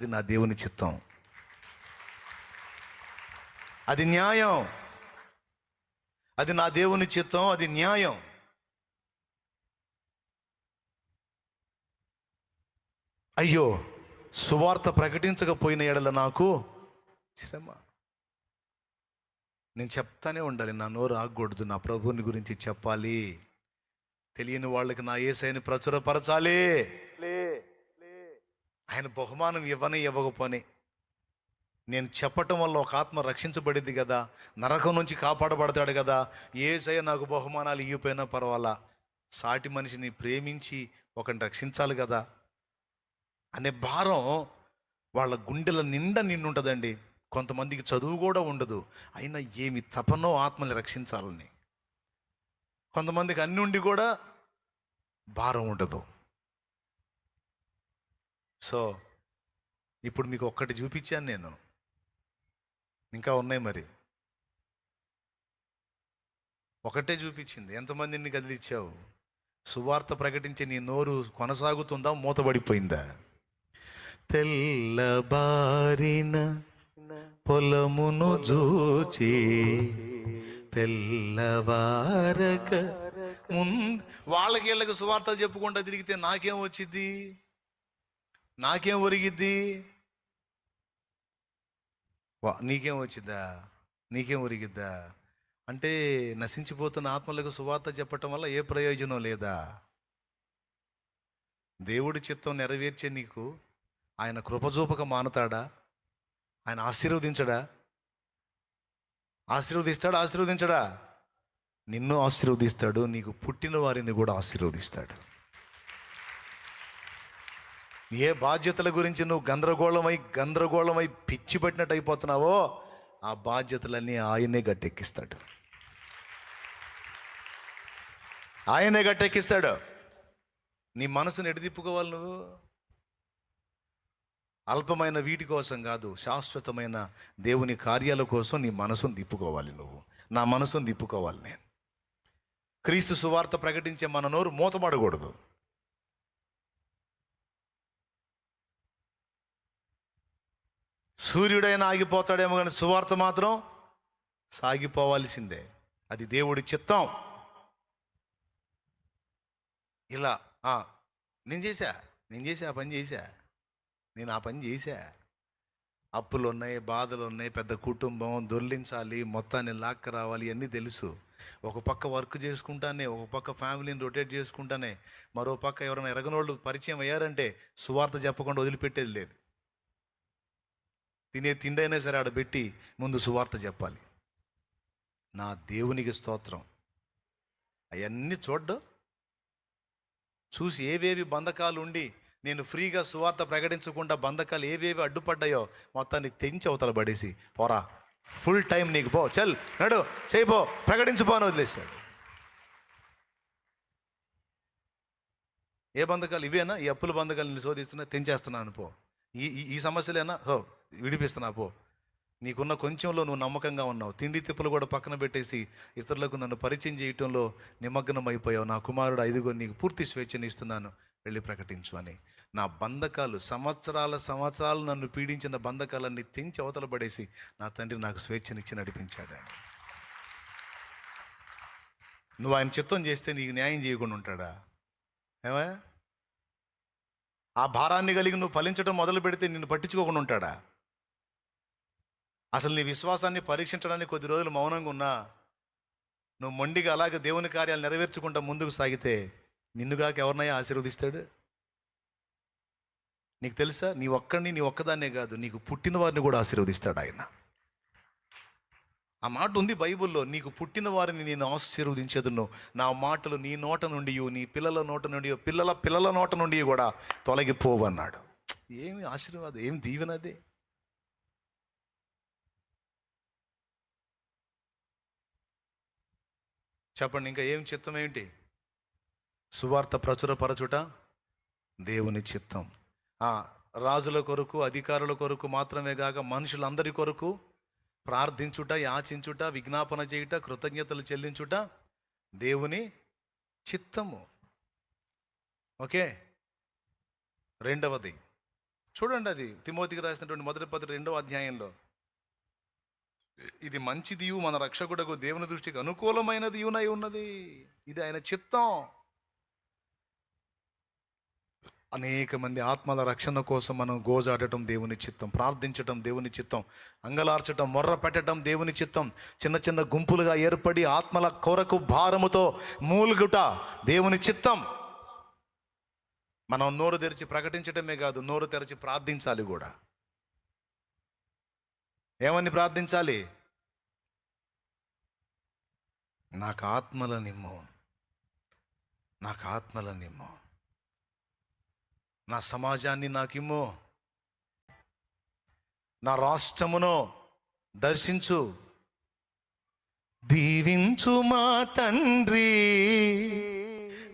ఇది నా దేవుని చిత్తం. అది న్యాయం. అది నా దేవుని చిత్తం అది న్యాయం. అయ్యో సువార్త ప్రకటించకపోయిన ఎడల నాకు శ్రమ. నేను చెప్తానే ఉండాలి నా నోరు ఆగకూడదు నా ప్రభువుని గురించి చెప్పాలి. తెలియని వాళ్ళకి నా ఏసైని ప్రచురపరచాలి. ఆయన బహుమానం ఇవ్వని ఇవ్వకపోని. నేను చెప్పటం వల్ల ఒక ఆత్మ రక్షించబడింది కదా నరకం నుంచి కాపాడబడతాడు కదా ఏసయ్య నాకు బహుమానాలు ఇవ్వపోయినా పర్వాలా? సాటి మనిషిని ప్రేమించి ఒకరిని రక్షించాలి కదా అనే భారం వాళ్ళ గుండెల నిండా నిండుంటుందండి. కొంతమందికి చదువు కూడా ఉండదు. అయినా ఏమి తపనో ఆత్మని రక్షించాలని. కొంతమందికి అన్ని ఉండి కూడా భారం ఉండదు. సో ఇప్పుడు మీకు ఒక్కటి చూపించాను నేను. ఇంకా ఉన్నాయి మరి. ఒకటే చూపించింది. ఎంతమందిని కదిలిచ్చావు? సువార్త ప్రకటించే నీ నోరు కొనసాగుతుందా? మూతబడిపోయిందా? తెల్లబారిన పొలమును జూచి తెల్లవారక ముందు వాళ్ళకి వీళ్ళకి సువార్తలు చెప్పుకుంటా తిరిగితే నాకేం వచ్చింది నాకేం ఒరిగిద్ది? వా నీకేం వచ్చిద్దా? నీకేం ఒరిగిద్దా? అంటే నశించిపోతున్న ఆత్మలకు సువార్త చెప్పటం వల్ల ఏ ప్రయోజనం లేదా? దేవుడి చిత్తం నెరవేర్చే నీకు ఆయన కృపజూపక మానతాడా? ఆయన ఆశీర్వదించడా? ఆశీర్వదిస్తాడా? ఆశీర్వదించడా? నిన్ను ఆశీర్వదిస్తాడు నీకు పుట్టిన వారిని కూడా ఆశీర్వదిస్తాడు. ఏ బాధ్యతల గురించి నువ్వు గందరగోళమై గందరగోళమై పిచ్చి పెట్టినట్టు అయిపోతున్నావో ఆ బాధ్యతలన్నీ ఆయనే గట్టెక్కిస్తాడు. ఆయనే గట్టెక్కిస్తాడు. నీ మనసును ఎడిదిప్పుకోవాలి నువ్వు. అల్పమైన వీటి కోసం కాదు శాశ్వతమైన దేవుని కార్యాల కోసం నీ మనసును తిప్పుకోవాలి నువ్వు. నా మనసును తిప్పుకోవాలి నేను. క్రీస్తు సువార్త ప్రకటించే మన నోరు మూతపడకూడదు సూర్యుడైనా ఆగిపోతాడేమో కానీ సువార్త మాత్రం సాగిపోవాల్సిందే. అది దేవుడి చిత్తం. ఇలా నేను చేశా నేను చేశా ఆ పని చేశా. నేను ఆ పని చేశా. అప్పులు ఉన్నాయి బాధలు ఉన్నాయి పెద్ద కుటుంబం దొర్లించాలి మొత్తాన్ని లాక్క రావాలి అన్నీ తెలుసు. ఒక పక్క వర్క్ చేసుకుంటానే ఒక పక్క ఫ్యామిలీని రొటేట్ చేసుకుంటానే మరో పక్క ఎవరైనా ఎరగనోళ్ళు పరిచయం అయ్యారంటే సువార్త చెప్పకుండా వదిలిపెట్టేది లేదు. తినే తిండి అయినా సరే ఆడ పెట్టి ముందు సువార్త చెప్పాలి. నా దేవునికి స్తోత్రం. అవన్నీ చూడ్డం. చూసి ఏవేవి బంధకాలు ఉండి నేను ఫ్రీగా సువార్త ప్రకటించకుండా బంధకాలు ఏవేవి అడ్డుపడ్డాయో మొత్తాన్ని తెంచి అవతల పడేసి పోరా. ఫుల్ టైం నీకు పో. చల్ నడు చేయిపో ప్రకటించుపోను అని వదిలేశాడు. ఏ బంధకాలు? ఇవేనా? ఈ అప్పుల బంధకాలు నేను శోధిస్తున్నా తెంచేస్తున్నాను పో. ఈ ఈ- సమస్యలేనా హో విడిపిస్తున్నా పో. నీకున్న కొంచెంలో నువ్వు నమ్మకంగా ఉన్నావు. తిండి తిప్పులు కూడా పక్కన పెట్టేసి ఇతరులకు నన్ను పరిచయం చేయటంలో నిమగ్నం అయిపోయావు నా కుమారుడు ఐదుగురు నీకు పూర్తి స్వేచ్ఛను ఇస్తున్నాను వెళ్ళి ప్రకటించు అని. నా బంధకాలు సంవత్సరాల సంవత్సరాలు నన్ను పీడించిన బంధకాలన్నీ తెంచి అవతల పడేసి నా తండ్రి నాకు స్వేచ్ఛనిచ్చి నడిపించాడు నువ్వు ఆయన చిత్తం చేస్తే నీకు న్యాయం చేయకుండా ఉంటాడా? ఏమయ్యా? ఆ భారాన్ని కలిగి నువ్వు ఫలించడం మొదలు పెడితే నిన్ను పట్టించుకోకుండా ఉంటాడా? అసలు నీ విశ్వాసాన్ని పరీక్షించడానికి కొద్ది రోజులు మౌనంగా ఉన్నా నువ్వు మొండిగా అలాగే దేవుని కార్యాలు నెరవేర్చుకుంటా ముందుకు సాగితే నిన్నుగాక ఎవరినైనా ఆశీర్వదిస్తాడు? నీకు తెలుసా? నీ ఒక్కడిని నీ ఒక్కదాన్నే కాదు నీకు పుట్టిన వారిని కూడా ఆశీర్వదిస్తాడు ఆయన. ఆ మాట ఉంది బైబిల్లో నీకు పుట్టిన వారిని నేను ఆశీర్వదించేదును. నా మాటలు నీ నోట నుండి నీ పిల్లల నోట నుండి పిల్లల పిల్లల నోట నుండి కూడా తొలగిపోవన్నాడు. ఏమి ఆశీర్వాదం ఏమి దీవెనదే చెప్పండి ఇంకా ఏం చిత్తం ఏంటి? సువార్త ప్రచురపరచుట దేవుని చిత్తం. రాజుల కొరకు అధికారుల కొరకు మాత్రమే కాక మనుషులందరి కొరకు ప్రార్థించుట యాచించుట విజ్ఞాపన చేయుట కృతజ్ఞతలు చెల్లించుట దేవుని చిత్తము. ఓకే? రెండవది. చూడండి అది తిమోతికి రాసినటువంటి మొదటి పత్రిక రెండవ అధ్యాయంలో. ఇది మంచిదియు మన రక్షకుడకు దేవుని దృష్టికి అనుకూలమైనది యునై ఉన్నది. ఇది ఆయన చిత్తం. అనేక మంది ఆత్మల రక్షణ కోసం మనం గోజాడటం దేవుని చిత్తం ప్రార్థించటం దేవుని చిత్తం అంగలార్చటం మొర్ర పెట్టడం దేవుని చిత్తం చిన్న చిన్న గుంపులుగా ఏర్పడి ఆత్మల కొరకు భారముతో మూలుగుట దేవుని చిత్తం. మనం నోరు తెరిచి ప్రకటించటమే కాదు నోరు తెరిచి ప్రార్థించాలి కూడా. ఏమని ప్రార్థించాలి? నాకు ఆత్మల నిమ్ము. నాకు ఆత్మల నిమ్ము. నా సమాజాన్ని నాకిమ్మో. నా రాష్ట్రమును దర్శించు. దీవించు మా తండ్రి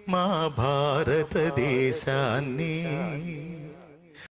మా భారతదేశాన్ని.